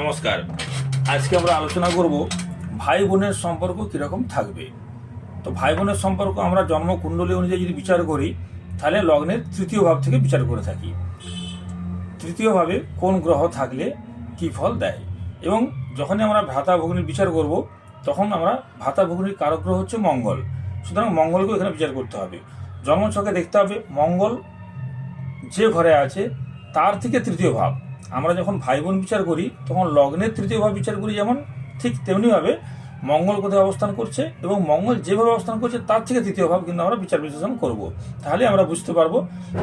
নমস্কার। আজকে আমরা আলোচনা করব ভাই বোনের সম্পর্ক কীরকম থাকবে। তো ভাই বোনের সম্পর্ক আমরা জন্ম কুণ্ডলী অনুযায়ী যদি বিচার করি, তাহলে লগ্নের তৃতীয় ভাব থেকে বিচার করে থাকি। তৃতীয়ভাবে কোন গ্রহ থাকলে কি ফল দেয়? এবং যখনই আমরা ভ্রাতা ভগ্নির বিচার করব, তখন আমরা ভ্রাতা ভগ্নির কারক গ্রহ হচ্ছে মঙ্গল। সুতরাং মঙ্গলকে এখানে বিচার করতে হবে। জন্মছকে দেখতে হবে মঙ্গল যে ঘরে আছে, তার থেকে তৃতীয় ভাব। আমরা যখন ভাই বোন বিচার করি, তখন লগ্নের তৃতীয় ভাব বিচার করি যেমন, ঠিক তেমনিভাবে মঙ্গল কোথায় অবস্থান করছে এবং মঙ্গল যেভাবে অবস্থান করছে তার থেকে তৃতীয় ভাব কিন্তু আমরা বিচার বিশ্লেষণ করব। তাহলে আমরা বুঝতে পারব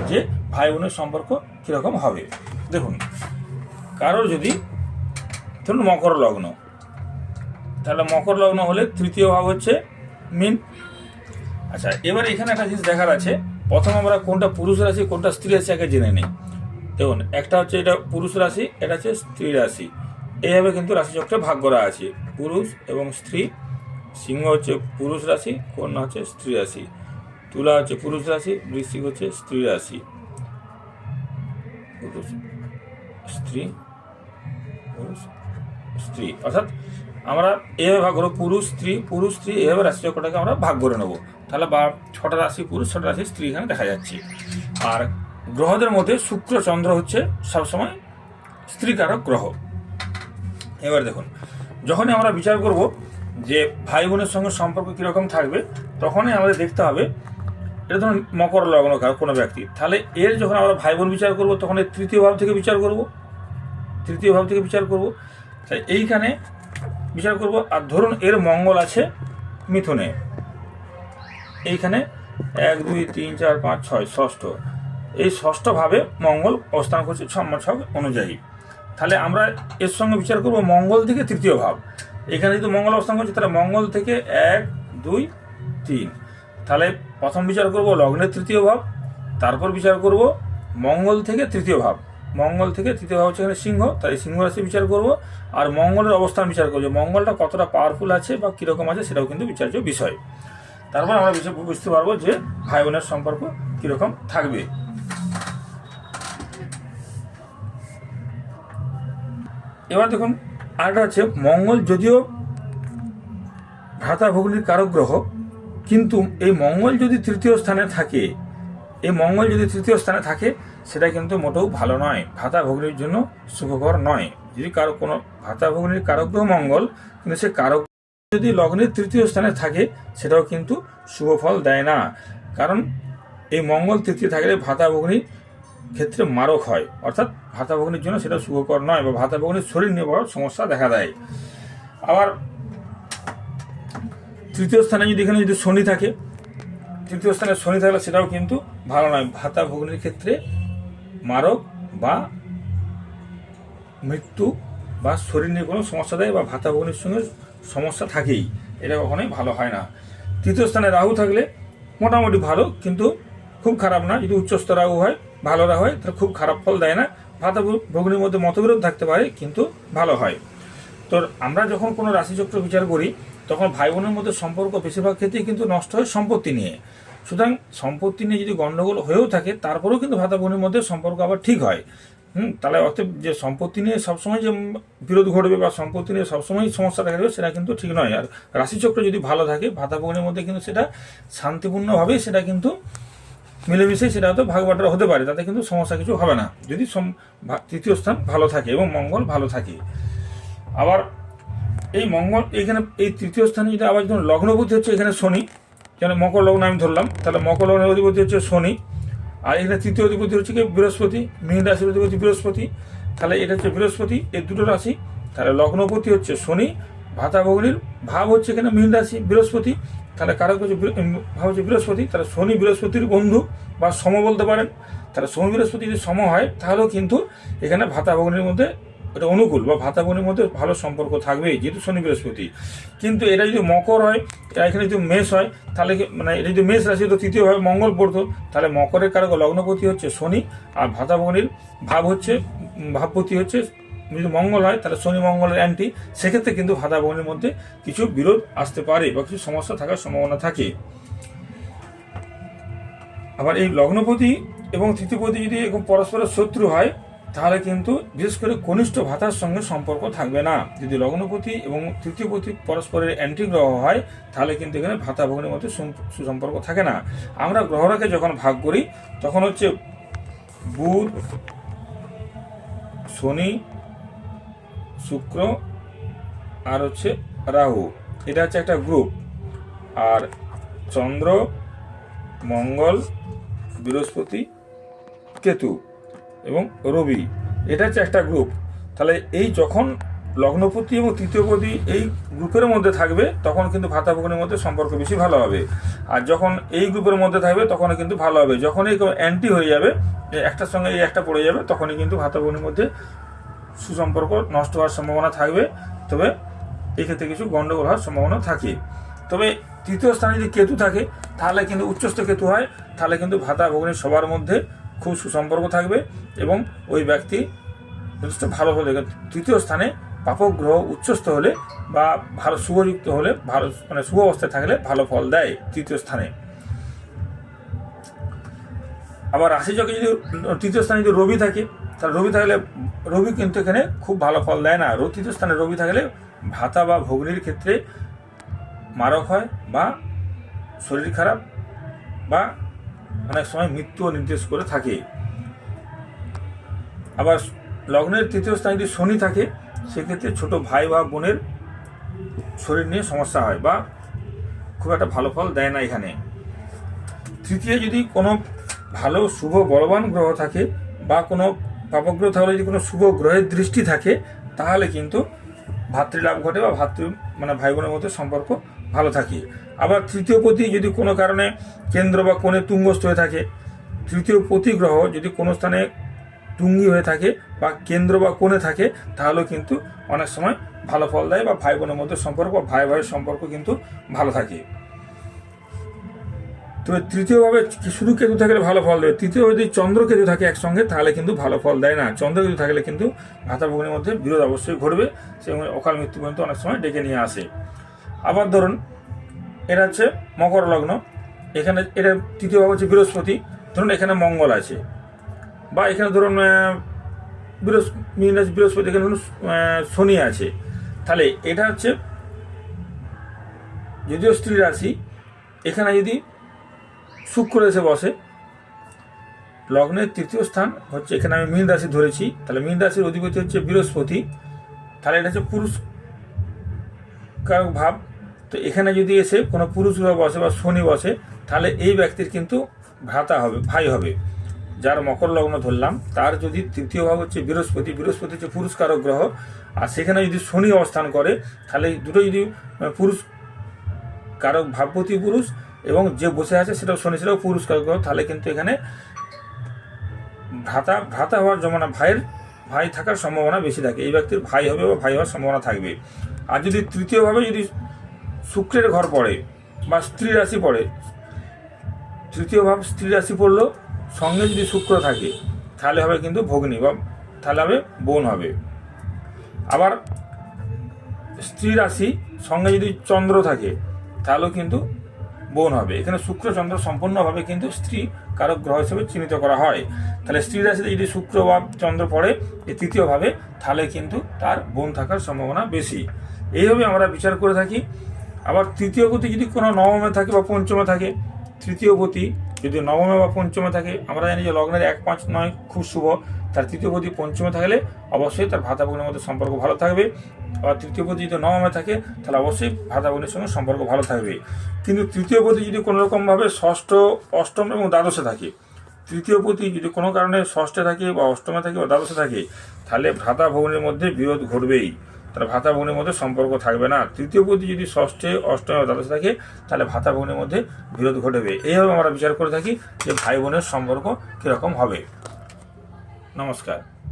যে ভাই বোনের সম্পর্ক কীরকম হবে। দেখুন, কারোর যদি, ধরুন মকর লগ্ন, তাহলে মকর লগ্ন হলে তৃতীয় ভাব হচ্ছে মিন। আচ্ছা এবার এখানে একটা জিনিস দেখার আছে। প্রথম আমরা কোনটা পুরুষ রাশি, কোনটা স্ত্রী রাশি আগে জেনে নিই। দেখুন, একটা হচ্ছে এটা পুরুষ রাশি, এটা হচ্ছে স্ত্রী রাশি। এইভাবে কিন্তু রাশিচক্রে ভাগ করা আছে। পুরুষ এবং স্ত্রী, সিংহ হচ্ছে পুরুষ রাশি, কন্যা হচ্ছে স্ত্রী রাশি। তুলা হচ্ছে পুরুষ রাশি, বৃশ্চিক হচ্ছে স্ত্রী রাশি। পুরুষ, স্ত্রী পুরুষ, স্ত্রী। অর্থাৎ আমরা এভাবে ভাগ করব, পুরুষ, স্ত্রী পুরুষ, স্ত্রী এভাবে রাশিচক্রটাকে আমরা ভাগ করে নেব। তাহলে বা, ছটা রাশি পুরুষ, ছটা রাশি স্ত্রী এখানে দেখা যাচ্ছে। আর গ্রহদের মধ্যে শুক্র, চন্দ্র হচ্ছে সবসময় স্ত্রীকারক গ্রহ। এবার দেখুন, যখনই আমরা বিচার করব যে ভাই বোনের সঙ্গে সম্পর্ক কীরকম থাকবে, তখনই আমাদের দেখতে হবে, এটা ধরুন মকর লগ্ন কোনো ব্যক্তি। তাহলে এর যখন আমরা ভাই বোন বিচার করব, তখন এর তৃতীয় ভাব থেকে বিচার করব। তৃতীয় ভাব থেকে বিচার করব। তাই এইখানে বিচার করব, আর ধরুন এর মঙ্গল আছে মিথুনে। এইখানে এক, দুই, তিন, চার, পাঁচ, ছয়, ষষ্ঠ। এই ষষ্ঠভাবে মঙ্গল অবস্থান করছে ছক অনুযায়ী। তাহলে আমরা এর সঙ্গে বিচার করব মঙ্গল থেকে তৃতীয় ভাব। এখানে যদি মঙ্গল অবস্থান করছে তাহলে মঙ্গল থেকে এক, দুই, তিন। তাহলে প্রথম বিচার করব লগ্নের তৃতীয় ভাব, তারপর বিচার করব মঙ্গল থেকে তৃতীয় ভাব। মঙ্গল থেকে তৃতীয় ভাব হচ্ছে এখানে সিংহ, তাই সিংহ রাশি বিচার করব। আর মঙ্গলের অবস্থান বিচার করব। মঙ্গলটা কতটা পাওয়ারফুল আছে বা কীরকম আছে সেটাও কিন্তু বিচার্য বিষয়। তারপর আমরা বুঝতে পারব যে ভাই বোনের সম্পর্ক কীরকম থাকবে। এবার দেখুন, আরেকটা হচ্ছে মঙ্গল যদিও ভ্রাতা ভগ্নির কারক গ্রহ কিন্তু এই মঙ্গল যদি তৃতীয় স্থানে থাকে, এই মঙ্গল যদি তৃতীয় স্থানে থাকে, সেটা কিন্তু মোটেও ভালো নয়। ভাতা ভগ্নির জন্য সুখকর নয়। যদি কারও কোনো ভাতা ভগ্নির কারক গ্রহ মঙ্গল, কিন্তু সে কারক যদি লগ্নের তৃতীয় স্থানে থাকে, সেটাও কিন্তু শুভ ফল দেয় না। কারণ এই মঙ্গল তৃতীয় থাকলে ভাতা ভগ্নির ক্ষেত্রে মারক হয়। অর্থাৎ ভাতা ভগ্নির জন্য সেটা শুভকর নয় বা ভাতা ভগ্নির শরীর নিয়ে বড় সমস্যা দেখা দেয়। আবার তৃতীয় স্থানে যদি এখানে যদি শনি থাকে, তৃতীয় স্থানে শনি থাকলে সেটাও কিন্তু ভালো নয়। ভাতা ভগ্নির ক্ষেত্রে মারক বা মৃত্যু বা শরীর নিয়ে কোনো সমস্যা দেয় বা ভাতা ভগ্নির সঙ্গে সমস্যা থাকেই। এটা কখনোই ভালো হয় না। তৃতীয় স্থানে রাহু থাকলে মোটামুটি ভালো, কিন্তু খুব খারাপ না যদি উচ্চস্থ রাহু হয় ভালো রাহু হয়, তাহলে খুব খারাপ ফল দেয় না। ভাতা ভগ্নির মধ্যে মতবিরোধ থাকতে পারে, কিন্তু ভালো হয়। তো আমরা যখন কোনো রাশিচক্র বিচার করি, তখন ভাই বোনের মধ্যে সম্পর্ক বেশিরভাগ ক্ষেত্রেই কিন্তু নষ্ট হয় সম্পত্তি নিয়ে। সুতরাং সম্পত্তি নিয়ে যদি গণ্ডগোল হয়েও থাকে, তারপরেও কিন্তু ভাতা বোনের মধ্যে সম্পর্ক আবার ঠিক হয়। হুম, তাহলে অর্থাৎ যে সম্পত্তি নিয়ে সবসময় যে বিরোধ ঘটবে বা সম্পত্তি নিয়ে সবসময় সমস্যা দেখা যাবে সেটা কিন্তু ঠিক নয়। আর রাশিচক্র যদি ভালো থাকে, ভাতা বোনের মধ্যে কিন্তু সেটা শান্তিপূর্ণভাবেই সেটা কিন্তু মিলেমিশে সেটা হয়তো ভাগ বাটোয়ারা হতে পারে, তাতে কিন্তু সমস্যা কিছু হবে না। যদি তৃতীয় স্থান ভালো থাকে এবং মঙ্গল ভালো থাকে। আবার এই মঙ্গল, এখানে এই তৃতীয় স্থানে যেটা আবার যখন লগ্নপতি হচ্ছে এখানে শনি, যেন মকর লগ্ন আমি ধরলাম, তাহলে মকর লগ্নের অধিপতি হচ্ছে শনি, আর এখানে তৃতীয় অধিপতি হচ্ছে কি? বৃহস্পতি, মীন রাশির অধিপতি বৃহস্পতি, তাহলে এটা হচ্ছে বৃহস্পতি, এই দুটো রাশি, তাহলে লগ্নপতি হচ্ছে শনি, ভাতা ভগ্নির ভাব হচ্ছে এখানে মীন রাশি, বৃহস্পতি তাহলে কারক ভাব হচ্ছে বৃহস্পতি, তাহলে শনি বৃহস্পতির বন্ধু বা সম বলতে পারেন। তাহলে শনি বৃহস্পতি যদি সম হয়, তাহলেও কিন্তু এখানে ভাতা ভগ্নির মধ্যে এটা অনুকূল বা ভাতা বোনের মধ্যে ভালো সম্পর্ক থাকবেই, যেহেতু শনি বৃহস্পতি। কিন্তু এটা যদি মকর হয় এখানে যদি মেষ হয়, তাহলে মানে এটা যদি মেষ রাশি, তো তৃতীয়ভাবে মঙ্গল পড়তো। তাহলে মকরের কারক লগ্নপতি হচ্ছে শনি, আর ভাতা ভাব হচ্ছে ভাবপতি হচ্ছে যদি মঙ্গল হয়, তাহলে শনি মঙ্গলের অ্যান্টি সেক্ষেত্রে কিন্তু ভাতা ভগ্নির মধ্যে কিছু বিরোধ আসতে পারে বা কিছু সমস্যা থাকার সম্ভাবনা থাকে। আবার এই লগ্নপতি এবং তৃতীয়পতি যদি এরকম পরস্পরের শত্রু হয়, তাহলে কিন্তু বিশেষ করে কনিষ্ঠ ভাতার সঙ্গে সম্পর্ক থাকবে না। যদি লগ্নপতি এবং তৃতীয়পতি পরস্পরের অ্যান্টি গ্রহ হয়, তাহলে কিন্তু এখানে ভাতা ভগ্নের মধ্যে সুসম্পর্ক থাকে না। আমরা গ্রহরাকে যখন ভাগ করি, তখন হচ্ছে বুধ, শনি শুক্র আর হচ্ছে রাহু। এটা হচ্ছে একটা গ্রুপ আর চন্দ্র, মঙ্গল, বৃহস্পতি, কেতু এবং রবি। এটা হচ্ছে একটা গ্রুপ তাহলে এই যখন লগ্নপতি এবং তৃতীয়পতি এই গ্রুপের মধ্যে থাকবে, তখন কিন্তু ভাতা ভগ্নের মধ্যে সম্পর্ক বেশি ভালো হবে। আর যখন এই গ্রুপের মধ্যে থাকবে, তখন কিন্তু ভালো হবে। যখনই অ্যান্টি হয়ে যাবে এই একটার সঙ্গে এই একটা পড়ে যাবে, তখনই কিন্তু ভাতা ভগ্নের মধ্যে সুসম্পর্ক নষ্ট হওয়ার সম্ভাবনা থাকবে। তবে এক্ষেত্রে কিছু গণ্ডগোল হওয়ার সম্ভাবনা থাকে। তবে তৃতীয় স্থানে যদি কেতু থাকে, তাহলে কিন্তু উচ্চস্থ কেতু হয়। তাহলে কিন্তু ভাতা ভগ্নী সবার মধ্যে খুব সুসম্পর্ক থাকবে এবং ওই ব্যক্তি যথেষ্ট ভালো হলে তৃতীয় স্থানে পাপক গ্রহ উচ্চস্থ হলে বা ভালো শুভযুক্ত হলে, ভালো মানে শুভ অবস্থায় থাকলে ভালো ফল দেয় তৃতীয় স্থানে। আবার রাশিচকে যদি তৃতীয় স্থানে যদি রবি থাকে তাহলে রবি থাকলে, রবি কিন্তু এখানে খুব ভালো ফল দেয় না। রবি তৃতীয় স্থানে রবি থাকলে ভাতা বা ভগ্নির ক্ষেত্রে মারক হয় বা শরীর খারাপ বা অনেক সময় মৃত্যুও নির্দেশ করে থাকে। আবার লগ্নের তৃতীয় স্থানে যদি শনি থাকে, সেক্ষেত্রে ছোট ভাই বা বোনের শরীর নিয়ে সমস্যা হয় বা খুব একটা ভালো ফল দেয় না এখানে। তৃতীয় যদি কোনো ভালো শুভ বলবান গ্রহ থাকে বা কোনো পাপগ্রহ তাহলে যদি কোনো শুভ গ্রহের দৃষ্টি থাকে, তাহলে কিন্তু ভাতৃলাভ ঘটে বা ভাতৃ মানে ভাই বোনের মধ্যে সম্পর্ক ভালো থাকে। আবার তৃতীয় পতি যদি কোনো কারণে কেন্দ্র বা কোণে তুঙ্গস্থ হয়ে থাকে, তৃতীয় পতি গ্রহ যদি কোনো স্থানে তুঙ্গি হয়ে থাকে বা কেন্দ্র বা কোণে থাকে, তাহলেও কিন্তু অনেক সময় ভালো ফল দেয় বা ভাই বোনের মধ্যে সম্পর্ক ভাই ভাইয়ের সম্পর্ক কিন্তু ভালো থাকে। তবে তৃতীয়ভাবে শুধু কেতু থাকলে ভালো ফল দেবে তৃতীয় যদি চন্দ্র কেতু থাকে একসঙ্গে তাহলে কিন্তু ভালো ফল দেয় না। চন্দ্র কেতু থাকলে কিন্তু ভাতা ভগ্নের মধ্যে বিরোধ অবশ্যই ঘটবে সে অকাল মৃত্যু পর্যন্ত অনেক সময় ডেকে নিয়ে আসে। আবার ধরুন এটা হচ্ছে মকর লগ্ন। এখানে এটা তৃতীয়ভাবে হচ্ছে বৃহস্পতি। ধরুন এখানে মঙ্গল আছে। বা এখানে ধরুন আহ, বৃহস্প- বৃহস্পতি এখানে ধরুন শনি আছে। তাহলে এটা হচ্ছে যদিও স্ত্রী রাশি এখানে যদি শুক্র এসে বসে। লগ্নের তৃতীয় স্থান হচ্ছে, এখানে আমি মীন রাশি ধরেছি। তাহলে মীন রাশির অধিপতি হচ্ছে বৃহস্পতি। তাহলে এটা হচ্ছে পুরুষ কারক ভাব। তো এখানে যদি এসে কোনো পুরুষ গ্রহ বসে বা শনি বসে, তাহলে এই ব্যক্তির কিন্তু ভ্রাতা হবে, ভাই হবে। যার মকর লগ্ন ধরলাম, তার যদি তৃতীয় ভাব হচ্ছে বৃহস্পতি বৃহস্পতি হচ্ছে পুরুষকারক গ্রহ। আর সেখানে যদি শনি অবস্থান করে, তাহলে দুটো যদি পুরুষ কারক ভাবপতি পুরুষ এবং যে বসে আছে সেটাও শনি সেটাও পুরুষ কারক গ্রহ। তাহলে কিন্তু এখানে ভ্রাতা ভ্রাতা হওয়ার জমানা ভাইয়ের, ভাই থাকার সম্ভাবনা বেশি থাকে। এই ব্যক্তির ভাই হবে বা ভাই হওয়ার সম্ভাবনা থাকবে। আর যদি তৃতীয়ভাবে যদি শুক্রের ঘর পড়ে বা স্ত্রী রাশি পড়ে তৃতীয় ভাব স্ত্রী রাশি পড়ল, সঙ্গে যদি শুক্র থাকে, তাহলে হবে কিন্তু ভগ্নি বা তাহলে হবে বোন হবে। আবার স্ত্রী রাশি সঙ্গে যদি চন্দ্র থাকে, তাহলেও কিন্তু বোন হবে। এখানে শুক্র, চন্দ্র সম্পূর্ণভাবে কিন্তু স্ত্রী কারক গ্রহ হিসেবে চিহ্নিত করা হয়। তাহলে স্ত্রী রাশিতে যদি শুক্র বা চন্দ্র পড়ে এই তৃতীয়ভাবে, তাহলে কিন্তু তার বোন থাকার সম্ভাবনা বেশি। এইভাবে আমরা বিচার করে থাকি। আবার তৃতীয় গতি যদি কোনো নবমে থাকে বা পঞ্চমে থাকে, তৃতীয় পতি যদি নবমে বা পঞ্চমে থাকে, আমরা জানি যে লগ্নের এক পাঁচ নয় খুব শুভ। তার তৃতীয় পঞ্চমে থাকলে অবশ্যই তার ভাতা বোনের মধ্যে সম্পর্ক ভালো থাকবে। আবার তৃতীয় যদি নবমে থাকে, তাহলে অবশ্যই ভাতা বোনের সঙ্গে সম্পর্ক ভালো থাকবে। কিন্তু তৃতীয় যদি কোনো রকমভাবে ষষ্ঠ, অষ্টম এবং দ্বাদশে থাকে, তৃতীয় পতি যদি কোনো কারণে ষষ্ঠে থাকে বা অষ্টমে থাকে বা দ্বাদশে থাকে, তাহলে ভ্রাতা ভগ্নের মধ্যে বিরোধ ঘটবেই। তাহলে ভাতা ভগ্নের মধ্যে সম্পর্ক থাকবে না। তৃতীয় পতি যদি ষষ্ঠে, অষ্টমে দ্বাদশে থাকে, তাহলে ভাতা ভগ্নের মধ্যে বিরোধ ঘটবে। এইভাবে আমরা বিচার করে থাকি যে ভাই বোনের সম্পর্ক কীরকম হবে। নমস্কার।